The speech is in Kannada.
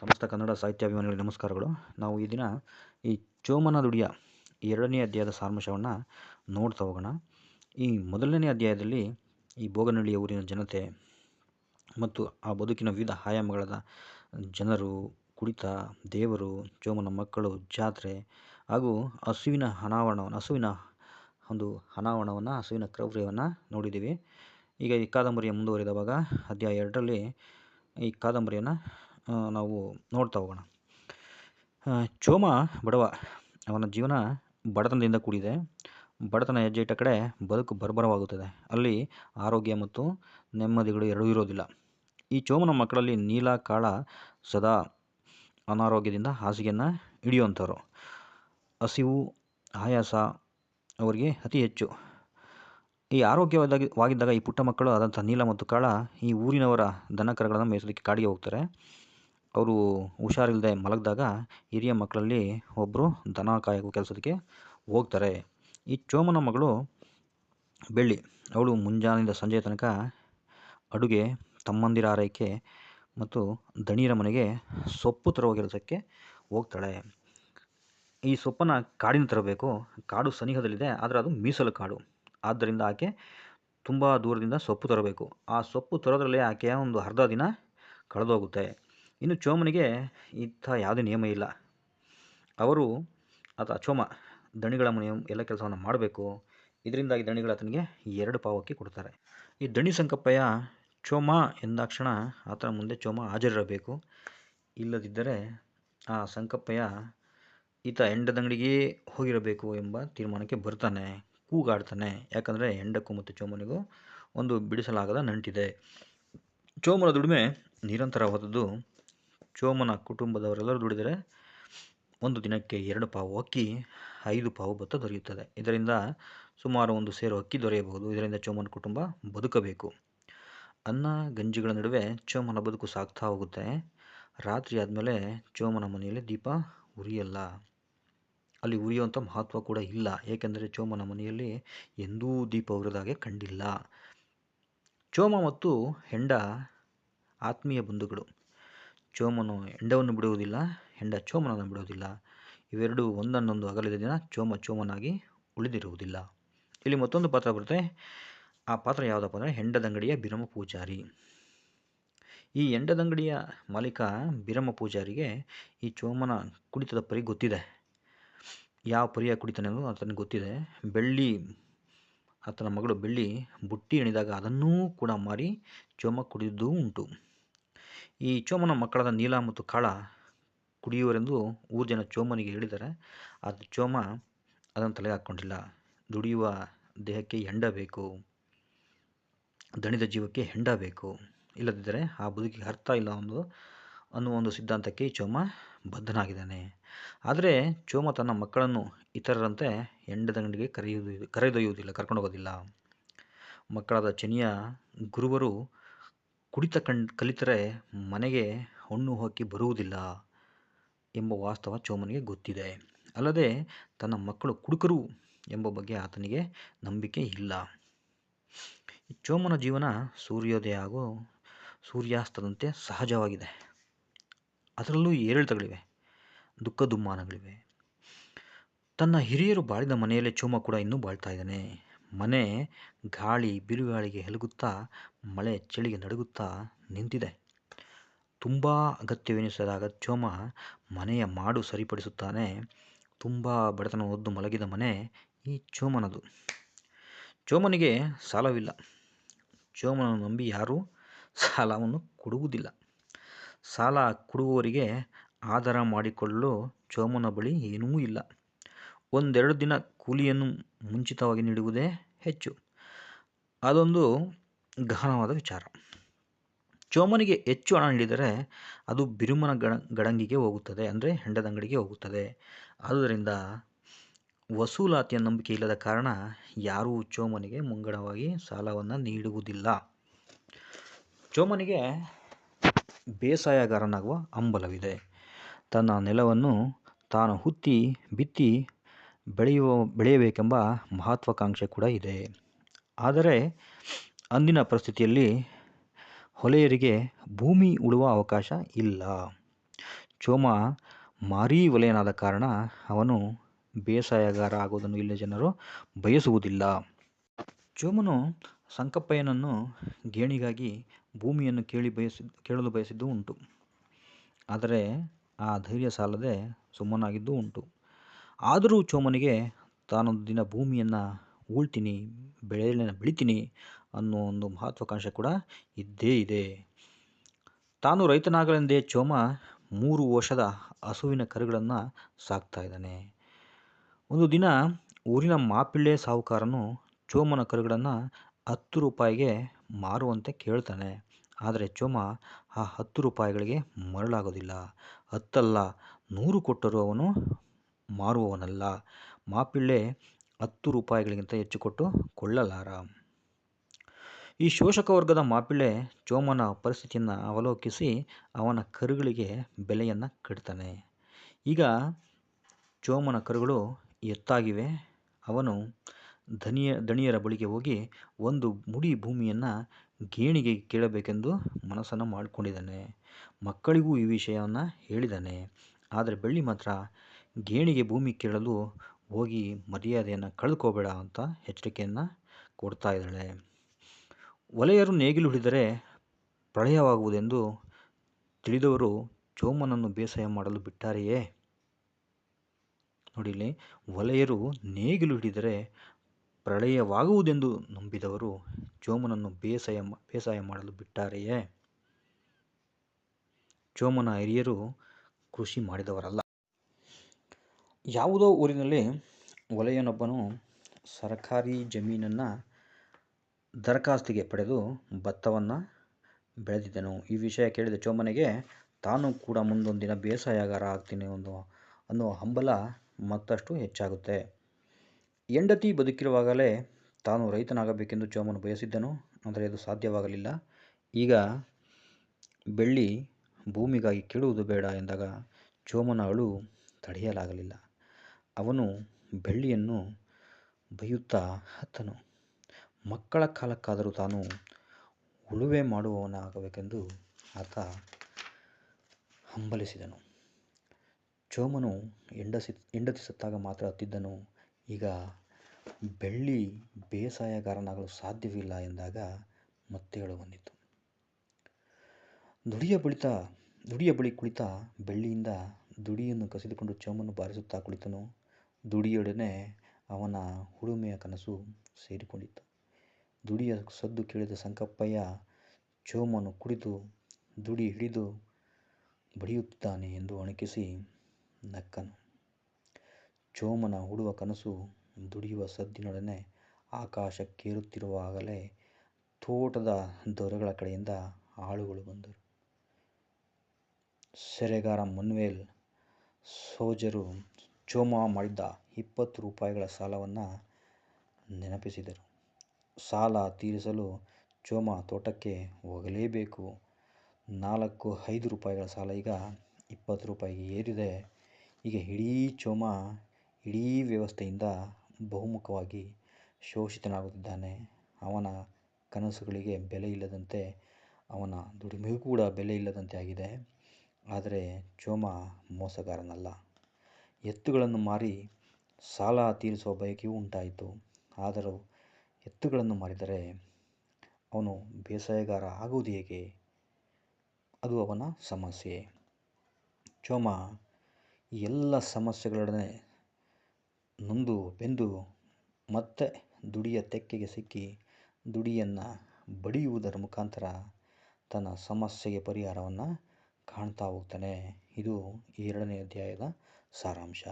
ಸಮಸ್ತ ಕನ್ನಡ ಸಾಹಿತ್ಯಾಭಿಮಾನಿಗಳಿಗೆ ನಮಸ್ಕಾರಗಳು. ನಾವು ಈ ದಿನ ಈ ಚೋಮನ ದುಡಿಯ ಎರಡನೇ ಅಧ್ಯಾಯದ ಸಾರಾಂಶವನ್ನು ನೋಡ್ತಾ ಹೋಗೋಣ. ಈ ಮೊದಲನೇ ಅಧ್ಯಾಯದಲ್ಲಿ ಈ ಬೋಗನಹಳ್ಳಿಯ ಊರಿನ ಜನತೆ ಮತ್ತು ಆ ಬದುಕಿನ ವಿವಿಧ ಆಯಾಮಗಳಾದ ಜನರು, ಕುಡಿತ, ದೇವರು, ಚೋಮನ ಮಕ್ಕಳು, ಜಾತ್ರೆ ಹಾಗೂ ಹಸುವಿನ ಅನಾವರಣವನ್ನು, ಹಸುವಿನ ಒಂದು ಅನಾವರಣವನ್ನು, ಹಸುವಿನ ಕ್ರೌರ್ಯವನ್ನು ನೋಡಿದ್ದೀವಿ. ಈಗ ಈ ಕಾದಂಬರಿಯ ಮುಂದುವರಿದವಾಗ ಅಧ್ಯಾಯ ಎರಡರಲ್ಲಿ ಈ ಕಾದಂಬರಿಯನ್ನು ನಾವು ನೋಡ್ತಾ ಹೋಗೋಣ. ಚೋಮ ಬಡವ, ಅವನ ಜೀವನ ಬಡತನದಿಂದ ಕೂಡಿದೆ. ಬಡತನ ಹೆಜ್ಜೆ ಇಟ್ಟ ಕಡೆ ಬದುಕು ಬರ್ಬರವಾಗುತ್ತದೆ. ಅಲ್ಲಿ ಆರೋಗ್ಯ ಮತ್ತು ನೆಮ್ಮದಿಗಳು ಎರಡೂ ಇರೋದಿಲ್ಲ. ಈ ಚೋಮನ ಮಕ್ಕಳಲ್ಲಿ ನೀಲ, ಕಾಳ ಸದಾ ಅನಾರೋಗ್ಯದಿಂದ ಹಾಸಿಗೆಯನ್ನು ಹಿಡಿಯುವಂಥವ್ರು. ಹಸಿವು, ಆಯಾಸ ಅವರಿಗೆ ಅತಿ ಹೆಚ್ಚು. ಈ ಆರೋಗ್ಯವಾದಾಗಿ ಈ ಪುಟ್ಟ ಮಕ್ಕಳು ಆದಂಥ ನೀಲ ಮತ್ತು ಕಾಳ ಈ ಊರಿನವರ ದನಕರಗಳನ್ನು ಮೇಯಿಸೋದಕ್ಕೆ ಕಾಡಿಗೆ ಹೋಗ್ತಾರೆ. ಅವರು ಹುಷಾರಿಲ್ಲದೆ ಮಲಗಿದಾಗ ಹಿರಿಯ ಮಕ್ಕಳಲ್ಲಿ ಒಬ್ಬರು ದನ ಕಾಯೋ ಕೆಲಸಕ್ಕೆ ಹೋಗ್ತಾರೆ. ಈ ಚೋಮನ ಮಗಳು ಬೆಳ್ಳಿ. ಅವಳು ಮುಂಜಾನೆಯಿಂದ ಸಂಜೆ ತನಕ ಅಡುಗೆ ತಮ್ಮಂದಿರ ಆರೈಕೆ ಮತ್ತು ದಣಿಯರ ಮನೆಗೆ ಸೊಪ್ಪು ತರುವ ಕೆಲಸಕ್ಕೆ ಹೋಗ್ತಾಳೆ. ಈ ಸೊಪ್ಪನ್ನು ಕಾಡಿನ ತರಬೇಕು. ಕಾಡು ಸನಿಹದಲ್ಲಿದೆ, ಆದರೆ ಅದು ಮೀಸಲು ಕಾಡು. ಆದ್ದರಿಂದ ಆಕೆ ತುಂಬ ದೂರದಿಂದ ಸೊಪ್ಪು ತರಬೇಕು. ಆ ಸೊಪ್ಪು ತರೋದರಲ್ಲಿ ಆಕೆಯ ಒಂದು ಅರ್ಧ ದಿನ ಕಳೆದೋಗುತ್ತೆ. ಇನ್ನು ಚೋಮನಿಗೆ ಇಂಥ ಯಾವುದೇ ನಿಯಮ ಇಲ್ಲ. ಅವರು ಆತ ಚೋಮ, ದಣಿಗಳ ಮನೆಯ ಎಲ್ಲ ಕೆಲಸವನ್ನು ಮಾಡಬೇಕು. ಇದರಿಂದಾಗಿ ದಣಿಗಳು ಆತನಿಗೆ ಎರಡು ಪಾವಕ್ಕೆ ಕೊಡ್ತಾರೆ. ಈ ದಣಿ ಸಂಕಪ್ಪಯ್ಯ ಚೋಮ ಎಂದಾಕ್ಷಣ ಆತನ ಮುಂದೆ ಚೋಮ ಹಾಜರಿರಬೇಕು. ಇಲ್ಲದಿದ್ದರೆ ಆ ಸಂಕಪ್ಪಯ್ಯ ಈತ ಹೆಂಡದಂಗಡಿಗೆ ಹೋಗಿರಬೇಕು ಎಂಬ ತೀರ್ಮಾನಕ್ಕೆ ಬರ್ತಾನೆ, ಕೂಗಾಡ್ತಾನೆ. ಯಾಕಂದರೆ ಹೆಂಡಕ್ಕೂ ಮತ್ತು ಚೋಮನಿಗೂ ಒಂದು ಬಿಡಿಸಲಾಗದ ನಂಟಿದೆ. ಚೋಮನ ದುಡಿಮೆ ನಿರಂತರವಾದದ್ದು ಚೋಮನ ಕುಟುಂಬದವರೆಲ್ಲರೂ ದುಡಿದರೆ ಒಂದು ದಿನಕ್ಕೆ ಎರಡು ಪಾವು ಅಕ್ಕಿ, ಐದು ಪಾವು ಭತ್ತ ದೊರೆಯುತ್ತದೆ. ಇದರಿಂದ ಸುಮಾರು ಒಂದು ಸೇರು ಅಕ್ಕಿ ದೊರೆಯಬಹುದು. ಇದರಿಂದ ಚೋಮನ ಕುಟುಂಬ ಬದುಕಬೇಕು. ಅನ್ನ, ಗಂಜಿಗಳ ನಡುವೆ ಚೋಮನ ಬದುಕು ಸಾಗ್ತಾ ಹೋಗುತ್ತೆ. ರಾತ್ರಿ ಆದಮೇಲೆ ಚೋಮನ ಮನೆಯಲ್ಲಿ ದೀಪ ಉರಿಯಲ್ಲ. ಅಲ್ಲಿ ಉರಿಯುವಂಥ ಮಹತ್ವ ಕೂಡ ಇಲ್ಲ. ಏಕೆಂದರೆ ಚೋಮನ ಮನೆಯಲ್ಲಿ ಎಂದೂ ದೀಪ ಉರಿದಾಗೆ ಕಂಡಿಲ್ಲ. ಚೋಮ ಮತ್ತು ಹೆಂಡ ಆತ್ಮೀಯ ಬಂಧುಗಳು. ಚೋಮನು ಹೆಂಡವನ್ನು ಬಿಡುವುದಿಲ್ಲ, ಹೆಂಡ ಚೋಮನನ್ನು ಬಿಡುವುದಿಲ್ಲ. ಇವೆರಡೂ ಒಂದನ್ನೊಂದು ಅಗಲಿದ ದಿನ ಚೋಮ ಚೋಮನಾಗಿ ಉಳಿದಿರುವುದಿಲ್ಲ. ಇಲ್ಲಿ ಮತ್ತೊಂದು ಪಾತ್ರ ಬರುತ್ತೆ. ಆ ಪಾತ್ರ ಯಾವುದಪ್ಪ ಅಂದರೆ ಹೆಂಡದಂಗಡಿಯ ಬಿರಮ ಪೂಜಾರಿ. ಈ ಹೆಂಡದಂಗಡಿಯ ಮಾಲೀಕ ಬಿರಮ ಪೂಜಾರಿಗೆ ಈ ಚೋಮನ ಕುಡಿತದ ಪರಿ ಗೊತ್ತಿದೆ. ಯಾವ ಪರಿಯ ಕುಡಿತಾನೆ ಅನ್ನೋದು ಆತನಿಗೆ ಗೊತ್ತಿದೆ. ಬೆಳ್ಳಿ, ಆತನ ಮಗಳು ಬೆಳ್ಳಿ ಬುಟ್ಟಿ ಎಣಿದಾಗ ಅದನ್ನೂ ಕೂಡ ಮಾರಿ ಚೋಮ ಕುಡಿದಿದ್ದೂ ಉಂಟು. ಈ ಚೋಮನ ಮಕ್ಕಳಾದ ನೀಲ ಮತ್ತು ಕಾಳ ಕುಡಿಯುವರೆಂದು ಊರು ಜನ ಚೋಮನಿಗೆ ಹೇಳಿದರೆ ಆ ಚೋಮ ಅದನ್ನು ತಲೆಗೆ ಹಾಕ್ಕೊಂಡಿಲ್ಲ. ದುಡಿಯುವ ದೇಹಕ್ಕೆ ಹೆಂಡ ಬೇಕು. ದಣಿದ ಜೀವಕ್ಕೆ ಹೆಂಡ ಬೇಕು. ಇಲ್ಲದಿದ್ದರೆ ಆ ಬದುಕಿಗೆ ಅರ್ಥ ಇಲ್ಲ ಒಂದು ಅನ್ನುವ ಒಂದು ಸಿದ್ಧಾಂತಕ್ಕೆ ಚೋಮ ಬದ್ಧನಾಗಿದ್ದಾನೆ. ಆದರೆ ಚೋಮ ತನ್ನ ಮಕ್ಕಳನ್ನು ಇತರರಂತೆ ಹೆಂಡದಂಗಡಿಗೆ ಕರೆಯುವುದು ಕರೆದೊಯ್ಯುವುದಿಲ್ಲ, ಕರ್ಕೊಂಡು ಹೋಗೋದಿಲ್ಲ. ಮಕ್ಕಳಾದ ಚನಿಯ ಗುರುವರು ಕುಡಿತ ಕಂಡು, ಕಲಿತರೆ ಮನೆಗೆ ಹಣ್ಣು ಹಾಕಿ ಬರುವುದಿಲ್ಲ ಎಂಬ ವಾಸ್ತವ ಚೋಮನಿಗೆ ಗೊತ್ತಿದೆ. ಅಲ್ಲದೆ ತನ್ನ ಮಕ್ಕಳು ಕುಡುಕರು ಎಂಬ ಬಗ್ಗೆ ಆತನಿಗೆ ನಂಬಿಕೆ ಇಲ್ಲ. ಚೋಮನ ಜೀವನ ಸೂರ್ಯೋದಯ ಹಾಗೂ ಸೂರ್ಯಾಸ್ತದಂತೆ ಸಹಜವಾಗಿದೆ. ಅದರಲ್ಲೂ ಏರಿಳಿತಗಳಿವೆ, ದುಃಖ ದುಮ್ಮಾನಗಳಿವೆ. ತನ್ನ ಹಿರಿಯರು ಬಾಳಿದ ಮನೆಯಲ್ಲೇ ಚೋಮ ಕೂಡ ಇನ್ನೂ ಬಾಳ್ತಾ ಇದ್ದಾನೆ. ಮನೆ ಗಾಳಿ ಬಿರುಗಾಳಿಗೆ ಹೆಲಗುತ್ತಾ, ಮಳೆ ಚಳಿಗೆ ನಡುಗುತ್ತಾ ನಿಂತಿದೆ. ತುಂಬ ಅಗತ್ಯವೆನಿಸಿದಾಗ ಚೋಮ ಮನೆಯ ಮಾಡು ಸರಿಪಡಿಸುತ್ತಾನೆ. ತುಂಬ ಬಡತನ ಒದ್ದು ಮಲಗಿದ ಮನೆ ಈ ಚೋಮನದು ಚೋಮನಿಗೆ ಸಾಲವಿಲ್ಲ. ಚೋಮನನ್ನು ನಂಬಿ ಯಾರೂ ಸಾಲವನ್ನು ಕೊಡುವುದಿಲ್ಲ. ಸಾಲ ಕೊಡುವವರಿಗೆ ಆಧಾರ ಮಾಡಿಕೊಳ್ಳಲು ಚೋಮನ ಬಳಿ ಏನೂ ಇಲ್ಲ. ಒಂದೆರಡು ದಿನ ಕೂಲಿಯನ್ನು ಮುಂಚಿತವಾಗಿ ನೀಡುವುದೇ ಹೆಚ್ಚು. ಅದೊಂದು ಗಹನವಾದ ವಿಚಾರ. ಚೋಮನಿಗೆ ಹೆಚ್ಚು ಹಣ ನೀಡಿದರೆ ಅದು ಬಿರುಮನ ಗಡ ಗಡಂಗಿಗೆ ಹೋಗುತ್ತದೆ ಅಂದರೆ ಹೆಂಡದಂಗಡಿಗೆ ಹೋಗುತ್ತದೆ. ಆದುದರಿಂದ ವಸೂಲಾತಿಯ ನಂಬಿಕೆ ಇಲ್ಲದ ಕಾರಣ ಯಾರೂ ಚೋಮನಿಗೆ ಮುಂಗಡವಾಗಿ ಸಾಲವನ್ನು ನೀಡುವುದಿಲ್ಲ. ಚೋಮನಿಗೆ ಬೇಸಾಯಗಾರನಾಗುವ ಹಂಬಲವಿದೆ. ತನ್ನ ನೆಲವನ್ನು ತಾನು ಹುತ್ತಿ, ಬಿತ್ತಿ ಬೆಳೆಯುವ, ಬೆಳೆಯಬೇಕೆಂಬ ಮಹತ್ವಾಕಾಂಕ್ಷೆ ಕೂಡ ಇದೆ. ಆದರೆ ಅಂದಿನ ಪರಿಸ್ಥಿತಿಯಲ್ಲಿ ಹೊಲೆಯರಿಗೆ ಭೂಮಿ ಉಳುವ ಅವಕಾಶ ಇಲ್ಲ. ಚೋಮ ಮಾರೀ ವಲಯನಾದ ಕಾರಣ ಅವನು ಬೇಸಾಯಗಾರ ಆಗುವುದನ್ನು ಇಲ್ಲಿನ ಜನರು ಬಯಸುವುದಿಲ್ಲ. ಚೋಮನು ಸಂಕಪ್ಪಯ್ಯನನ್ನು ಗೇಣಿಗಾಗಿ ಭೂಮಿಯನ್ನು ಕೇಳಿ ಬಯಸಿ, ಕೇಳಲು ಬಯಸಿದ್ದು ಉಂಟು. ಆದರೆ ಆ ಧೈರ್ಯ ಸಾಲದೆ ಸುಮ್ಮನಾಗಿದ್ದೂ ಉಂಟು. ಆದರೂ ಚೋಮನಿಗೆ ತಾನೊಂದು ದಿನ ಭೂಮಿಯನ್ನು ಉಳ್ತೀನಿ ಬೆಳೆಯನ್ನ ಬೆಳಿತೀನಿ ಅನ್ನೋ ಒಂದು ಮಹತ್ವಾಕಾಂಕ್ಷೆ ಕೂಡ ಇದ್ದೇ ಇದೆ. ತಾನು ರೈತನಾಗಲೆಂದೇ ಚೋಮ ಮೂರು ವರ್ಷದ ಹಸುವಿನ ಕರುಗಳನ್ನು ಸಾಕ್ತಾ ಇದ್ದಾನೆ. ಒಂದು ದಿನ ಊರಿನ ಮಾಪಿಳ್ಳೆ ಸಾಹುಕಾರನು ಚೋಮನ ಕರುಗಳನ್ನು ಹತ್ತು ರೂಪಾಯಿಗೆ ಮಾರುವಂತೆ ಕೇಳ್ತಾನೆ. ಆದರೆ ಚೋಮ ಆ ಹತ್ತು ರೂಪಾಯಿಗಳಿಗೆ ಮರಳಾಗೋದಿಲ್ಲ. ಹತ್ತಲ್ಲ, ನೂರು ಕೊಟ್ಟರೂ ಅವನು ಮಾರುವವನಲ್ಲ. ಮಾಪಿಳ್ಳೆ ಹತ್ತು ರೂಪಾಯಿಗಳಿಗಿಂತ ಹೆಚ್ಚು ಕೊಟ್ಟು ಕೊಳ್ಳಲಾರ? ಈ ಶೋಷಕ ವರ್ಗದ ಮಾಪಿಳ್ಳೆ ಚೋಮನ ಪರಿಸ್ಥಿತಿಯನ್ನು ಅವಲೋಕಿಸಿ ಅವನ ಕರುಗಳಿಗೆ ಬೆಲೆಯನ್ನು ಕಟ್ತಾನೆ. ಈಗ ಚೋಮನ ಕರುಗಳು ಎತ್ತಾಗಿವೆ. ಅವನು ಧನಿಯ ದಣಿಯರ ಬಳಿಗೆ ಹೋಗಿ ಒಂದು ಮುಡಿ ಭೂಮಿಯನ್ನು ಗೇಣಿಗೆ ಕೇಳಬೇಕೆಂದು ಮನಸ್ಸನ್ನು ಮಾಡಿಕೊಂಡಿದ್ದಾನೆ. ಮಕ್ಕಳಿಗೂ ಈ ವಿಷಯವನ್ನು ಹೇಳಿದ್ದಾನೆ. ಆದರೆ ಬೆಳ್ಳಿ ಮಾತ್ರ ಗೇಣಿಗೆ ಭೂಮಿ ಕೇಳಲು ಹೋಗಿ ಮರ್ಯಾದೆಯನ್ನು ಕಳ್ಕೊಬೇಡ ಅಂತ ಎಚ್ಚರಿಕೆಯನ್ನು ಕೊಡ್ತಾ ಇದ್ದಾಳೆ. ಒಲೆಯರು ನೇಗಿಲು ಹಿಡಿದರೆ ಪ್ರಳಯವಾಗುವುದೆಂದು ತಿಳಿದವರು ಚೋಮನನ್ನು ಬೇಸಾಯ ಮಾಡಲು ಬಿಟ್ಟಾರೆಯೇ? ನೋಡಿಲಿ ಒಲೆಯರು ನೇಗಿಲು ಹಿಡಿದರೆ ಪ್ರಳಯವಾಗುವುದೆಂದು ನಂಬಿದವರು ಚೋಮನನ್ನು ಬೇಸಾಯ ಬೇಸಾಯ ಮಾಡಲು ಬಿಟ್ಟಾರೆಯೇ? ಚೋಮನ ಹಿರಿಯರು ಕೃಷಿ ಮಾಡಿದವರಲ್ಲ. ಯಾವುದೋ ಊರಿನಲ್ಲಿ ಒಲೆಯನೊಬ್ಬನು ಸರಕಾರಿ ಜಮೀನನ್ನು ದರಖಾಸ್ತಿಗೆ ಪಡೆದು ಭತ್ತವನ್ನು ಬೆಳೆದಿದ್ದನು. ಈ ವಿಷಯ ಕೇಳಿದ ಚೋಮನಿಗೆ, ತಾನು ಕೂಡ ಮುಂದೊಂದಿನ ಬೇಸಾಯಗಾರ ಆಗ್ತೀನಿ ಒಂದು ಅನ್ನೋ ಹಂಬಲ ಮತ್ತಷ್ಟು ಹೆಚ್ಚಾಗುತ್ತೆ. ಹೆಂಡತಿ ಬದುಕಿರುವಾಗಲೇ ತಾನು ರೈತನಾಗಬೇಕೆಂದು ಚೋಮನು ಬಯಸಿದ್ದನು, ಆದರೆ ಅದು ಸಾಧ್ಯವಾಗಲಿಲ್ಲ. ಈಗ ಬೆಳ್ಳಿ ಭೂಮಿಗಾಗಿ ಕೇಳುವುದು ಬೇಡ ಎಂದಾಗ ಚೋಮನ ಅಳು ತಡೆಯಲಾಗಲಿಲ್ಲ. ಅವನು ಬೆಳ್ಳಿಯನ್ನು ಬೈಯುತ್ತಾ ಹತ್ತನು. ಮಕ್ಕಳ ಕಾಲಕ್ಕಾದರೂ ತಾನು ಉಳುವೆ ಮಾಡುವವನಾಗಬೇಕೆಂದು ಆತ ಹಂಬಲಿಸಿದನು. ಚೋಮನು ಹೆಂಡಸಿ, ಹೆಂಡತಿ ಸತ್ತಾಗ ಮಾತ್ರ ಹತ್ತಿದ್ದನು. ಈಗ ಬೆಳ್ಳಿ ಬೇಸಾಯಗಾರನಾಗಲು ಸಾಧ್ಯವಿಲ್ಲ ಎಂದಾಗ ಮತ್ತೆ ಅಳು ಬಂದಿತು. ದುಡಿಯ ಬಳಿತ, ದುಡಿಯ ಬಳಿ ಕುಳಿತ ಬೆಳ್ಳಿಯಿಂದ ದುಡಿಯನ್ನು ಕಸಿದುಕೊಂಡು ಚೋಮನು ಬಾರಿಸುತ್ತಾ ಕುಳಿತನು. ದುಡಿಯೊಡನೆ ಅವನ ಹುಡುಮೆಯ ಕನಸು ಸೇರಿಕೊಂಡಿತ್ತು. ದುಡಿಯ ಸದ್ದು ಕೇಳಿದ ಸಂಕಪ್ಪಯ್ಯ ಚೋಮನು ಕುಡಿದು, ದುಡಿ ಹಿಡಿದು ಬಡಿಯುತ್ತಿದ್ದಾನೆ ಎಂದು ಅಣಕಿಸಿ ನಕ್ಕನು. ಚೋಮನ ಹುಡುವ ಕನಸು ದುಡಿಯುವ ಸದ್ದಿನೊಡನೆ ಆಕಾಶಕ್ಕೇರುತ್ತಿರುವಾಗಲೇ ತೋಟದ ದೊರೆಗಳ ಕಡೆಯಿಂದ ಆಳುಗಳು ಬಂದರು. ಸೆರೆಗಾರ ಮನ್ವೇಲ್ ಸೋಜರು ಚೋಮ ಮಾಡಿದ್ದ ಇಪ್ಪತ್ತು ರೂಪಾಯಿಗಳ ಸಾಲವನ್ನು ನೆನಪಿಸಿದರು. ಸಾಲ ತೀರಿಸಲು ಚೋಮ ತೋಟಕ್ಕೆ ಹೋಗಲೇಬೇಕು. ನಾಲ್ಕು, ಐದು ರೂಪಾಯಿಗಳ ಸಾಲ ಈಗ ಇಪ್ಪತ್ತು ರೂಪಾಯಿಗೆ ಏರಿದೆ. ಈಗ ಇಡೀ ಚೋಮ ಇಡೀ ವ್ಯವಸ್ಥೆಯಿಂದ ಬಹುಮುಖವಾಗಿ ಶೋಷಿತನಾಗುತ್ತಿದ್ದಾನೆ. ಅವನ ಕನಸುಗಳಿಗೆ ಬೆಲೆ ಇಲ್ಲದಂತೆ, ಅವನ ದುಡಿಮೆಗೂ ಕೂಡ ಬೆಲೆ ಇಲ್ಲದಂತೆ ಆಗಿದೆ. ಆದರೆ ಚೋಮ ಮೋಸಗಾರನಲ್ಲ. ಎತ್ತುಗಳನ್ನು ಮಾರಿ ಸಾಲ ತೀರಿಸುವ ಬಯಕೆಯೂ ಉಂಟಾಯಿತು. ಆದರೂ ಎತ್ತುಗಳನ್ನು ಮಾರಿದರೆ ಅವನು ಬೇಸಾಯಗಾರ ಆಗುವುದು ಹೇಗೆ? ಅದು ಅವನ ಸಮಸ್ಯೆ. ಚೋಮ ಎಲ್ಲ ಸಮಸ್ಯೆಗಳೊಡನೆ ನೊಂದು ಬೆಂದು ಮತ್ತೆ ದುಡಿಯ ತೆಕ್ಕೆಗೆ ಸಿಕ್ಕಿ ದುಡಿಯನ್ನು ಬಡಿಯುವುದರ ಮುಖಾಂತರ ತನ್ನ ಸಮಸ್ಯೆಗೆ ಪರಿಹಾರವನ್ನು ಕಾಣ್ತಾ ಹೋಗ್ತಾನೆ. ಇದು ಎರಡನೇ ಅಧ್ಯಾಯದ ಸಾರಾಂಶ